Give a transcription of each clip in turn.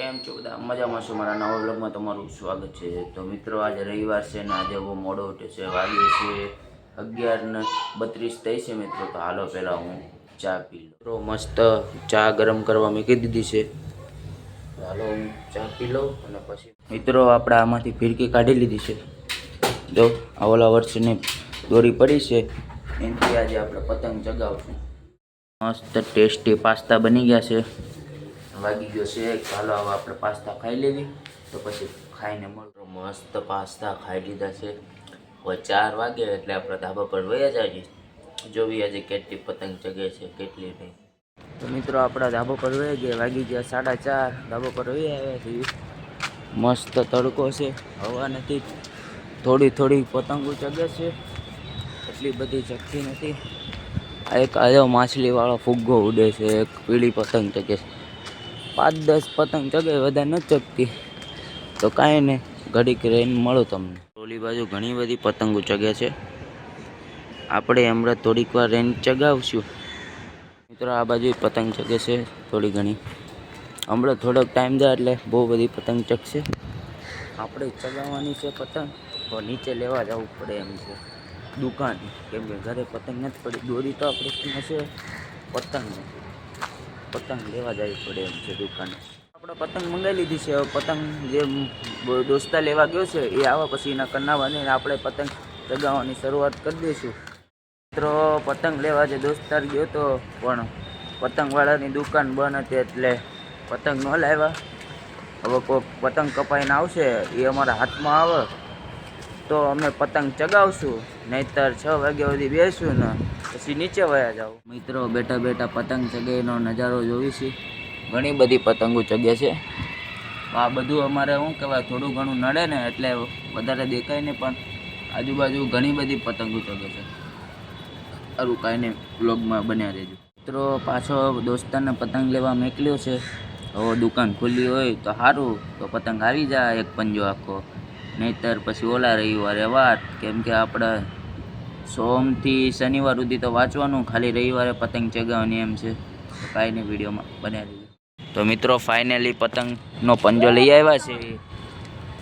કેમ છો બધા? મજામાં છો મારા નવા બ્લોગમાં તમારું સ્વાગત છે. તો મિત્રો, આજે રવિવાર છે ને આજે બહુ મોડો ઉઠે છે. વાગે છે અગિયાર ને બત્રીસ થઈ છે મિત્રો, તો હાલો પહેલાં હું ચા પી લઉં. મિત્રો, મસ્ત ચા ગરમ કરવા મૂકી દીધી છે. હાલો હું ચા પી લઉં અને પછી મિત્રો, આપણે આમાંથી ફિરકી કાઢી લીધી છે. જો, આવલા વર્ષની દોરી પડી છે. એનાથી આજે આપણે પતંગ ચગાવશું. મસ્ત ટેસ્ટી પાસ્તા બની ગયા છે. વાગી ગયો છે. ચાલો હવે આપણે પાસ્તા ખાઈ લેવી. તો પછી ખાઈને મળતો મસ્ત પાસ્તા ખાઈ લીધા છે. હવે ચાર વાગે એટલે આપણે ધાબા પર વયા જઈએ. જોવી આજે કેટલી પતંગ ચગે છે, કેટલી નહીં. તો મિત્રો, આપણા ધાબા પર વહી ગયા. વાગી ગયા સાડા ચાર. ધાબા પર વહી આવ્યા છીએ. મસ્ત તડકો છે. હવા નથી થોડી થોડી પતંગો ચગે છે. એટલી બધી ચગતી નથી. આ એક આજો માછલીવાળો ફુગ્ગો ઉડે છે. એક પીળી પતંગ ચગે છે. પાંચ દસ પતંગ ચગે વધારે નથી ચગતી. તો કાંઈ નહીં, ઘડીક રહીને મળો તમને. ટોલી બાજુ ઘણી બધી પતંગો ચગે છે. આપણે હમણાં થોડીક વાર રહીને ચગાવશું. મિત્રો, આ બાજુ પતંગ ચગે છે, થોડી ઘણી. હમણાં થોડોક ટાઈમ જાય એટલે બહુ બધી પતંગ ચગશે. આપણે ચગાવવાની છે પતંગ, તો નીચે લેવા જવું પડે એમ છે. દુકાન, કેમ કે ઘરે પતંગ નથી પડી, દોરી તો આપણે છે, પતંગ. નથી પતંગ લેવા જવી પડે એમ છે દુકાને. આપણે પતંગ મંગાવી લીધી છે. પતંગ જે દોસ્તા લેવા ગયો છે, એ આવે પછી એના કન્ના બાંધીને આપણે પતંગ ચગાવવાની શરૂઆત કરી દઈશું. મિત્રો, પતંગ લેવા જે દોસ્તાર ગયો તો, પણ પતંગવાળાની દુકાન બંધ હતી એટલે પતંગ ન લાવ્યા. હવે કોઈક પતંગ કપાઈને આવશે, એ અમારા હાથમાં આવે. તો અમે પતંગ ચગાવશું. નહીતર છ વાગ્યા સુધી બેસું ને પછી નીચે વયા જાવ મિત્રો, બેઠા બેઠા પતંગ ચગાવીનો નજારો જોઈશું ઘણી બધી પતંગો ચગે છે. આ બધું અમારે શું કહેવાય, થોડું ઘણું નડે ને એટલે વધારે દેખાય ને પણ આજુબાજુ ઘણી બધી પતંગો ચગે છે. સારું, કાંઈ નહીં બ્લોગમાં બન્યા રહેજો. મિત્રો, પાછો દોસ્તારને પતંગ લેવા મોકલ્યો છે. હવે દુકાન ખુલ્લી હોય તો સારું, તો પતંગ આવી જાય, એક પંજો આખો. નહીતર પછી ઓલા રવિવારે વાત, કેમ કે આપણે સોમથી શનિવાર સુધી તો વાંચવાનું, ખાલી રવિવારે પતંગ ચગાવવાની એમ છે. કાંઈ નહીં વિડીયોમાં બન્યા રહેજો તો મિત્રો ફાઇનલી પતંગનો પંજો લઈ આવ્યા છે.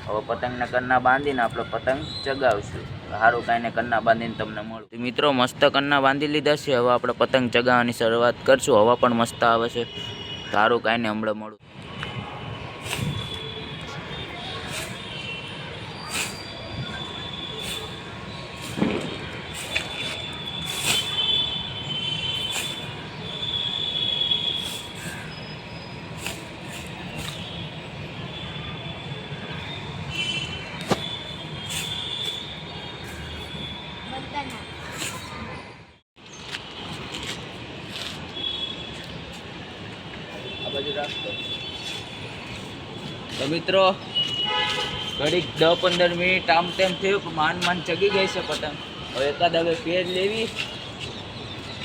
હવે પતંગને કન્ના બાંધીને આપણે પતંગ ચગાવશું. સારું કાંઈને કન્ના બાંધીને તમને મળું. મિત્રો, મસ્ત કન્ના બાંધી લીધા છે. હવે આપણે પતંગ ચગાવવાની શરૂઆત કરશું. હવા પણ મસ્ત આવે છે. સારું કાંઈને હમણાં મળું આ બાજુ રાખતો તો મિત્રો ઘડીક દસ પંદર મિનિટ આમ તેમ થયું પણ માન માન ચગી ગઈ છે પતંગ. હવે એકાદ હવે ફેર લેવી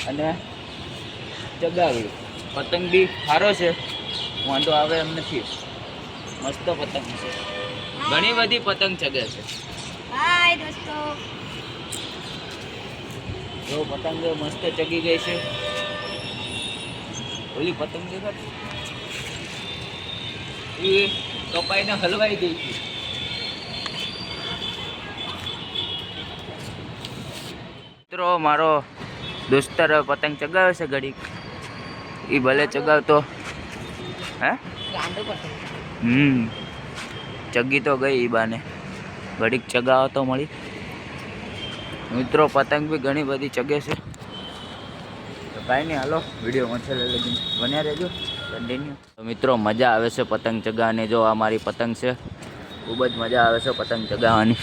અને ચગાવી પતંગ બી સારો છે વાંધો આવે એમ નથી. મસ્ત પતંગ છે. ઘણી બધી પતંગ ચગે છે. હાય દોસ્તો. જો પતંગ મસ્ત ચગી ગઈ છે. ઓલી પતંગ દેખાતી એ કપાઈને હલવાઈ ગઈ છે મિત્રો મારો દોસ્તર પતંગ ચગાવે છે ઘડીક. એ ભલે ચગાવતો. હે? હમ. ચગી તો ગઈ ઈ બાને. ઘડીક ચગાવો તો મળી. મિત્રો પતંગ બી ઘણી બધી ચગે છે. તો કાંઈ નહીં હાલો વિડીયોમાં લઈ લગી બન્યા રહેજો. કન્ટિન્યુ મિત્રો, મજા આવે છે પતંગ ચગાવવાની. જો આ મારી પતંગ છે, ખૂબ જ મજા આવે છે પતંગ ચગાવવાની.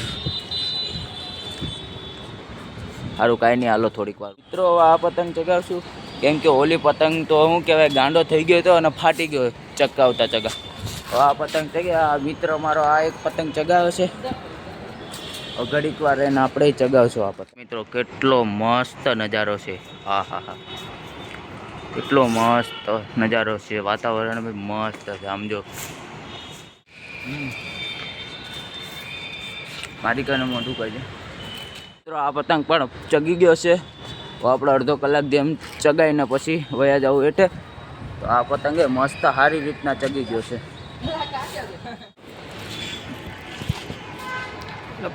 સારું કાંઈ નહીં, હાલો થોડીક વાર. મિત્રો આ પતંગ ચગાવશું. કેમ કે ઓલી પતંગ તો શું કહેવાય, ગાંડો થઈ ગયો હતો અને ફાટી ગયો ચગાવતા ચગા આ પતંગ ચગાવ્યા આ મિત્ર મારો આ એક પતંગ ચગાવે છે. ઘડીક વાર એને આપણે ચગાવશું આ પતંગ. મિત્રો, કેટલો મસ્ત નજારો છે. હા હા હા. કેટલો મસ્ત નજારો છે. વાતાવરણ બી મસ્ત છે સમજો. મારી કને મોઢું કરજે મિત્રો આ પતંગ પણ ચગી ગયો છે. તો આપણે અડધો કલાક જેમ ચગાવીને પછી વયા જવું એટલે તો આ પતંગે મસ્ત સારી રીતના ચગી ગયો છે.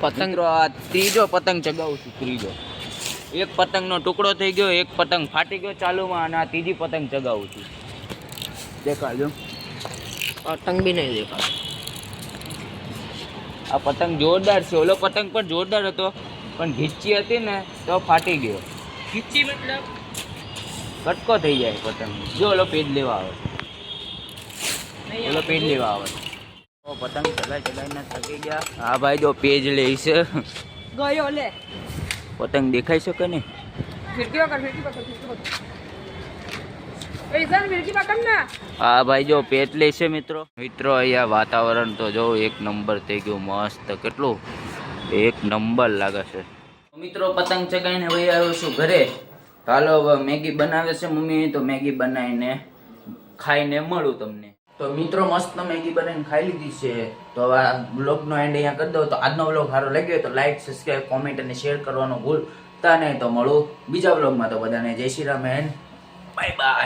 પતંગ આ ત્રીજો પતંગ ચગાવું છું ત્રીજો. એક પતંગનો ટુકડો થઈ ગયો એક પતંગ ફાટી ગયો ચાલુમાં અને આ ત્રીજી પતંગ ચગાવું છું. દેખાડજો. પતંગ બી નહીં દેખાતો આ પતંગ જોરદાર છે. ઓલો પતંગ પણ જોરદાર હતો પણ ઘીચી હતી ને તો ફાટી ગયો. ઘીચી મતલબ? કટકો થઈ જાય પતંગ. જો ઓલો પેજ લેવા આવે. ઓલો પેજ લેવા આવે. પતંગ ચગાઈ ને થકી ગયા. હા ભાઈ જો પેજ લે છે. ગયો લે. પતંગ દેખાઈ શકે ને? હા ભાઈ જો પેટ લે છે મિત્રો. મિત્રો અહીંયા વાતાવરણ તો જો એક નંબર થઈ ગયું મસ્ત. કેટલું? એક નંબર લાગે છે. મિત્રો પતંગ ચગાવીને વહી આવ્યો છું ઘરે. હાલો હવે મેગી બનાવે છે મમ્મી તો મેગી બનાવીને ખાઈને મળું તમને. તો મિત્રો, મસ્ત મેગી બનાવીને ખાઈ લીધી છે. તો હવે આ બ્લોગનો એન્ડ અહીંયા કરી દો તો આજનો બ્લોગ સારો લાગ્યો તો લાઈક સબસ્ક્રાઈબ કોમેન્ટ અને શેર કરવાનું ભૂલતા નહીં. તો મળું બીજા બ્લોગમાં. તો બધાને જય Shri Ram and bye bye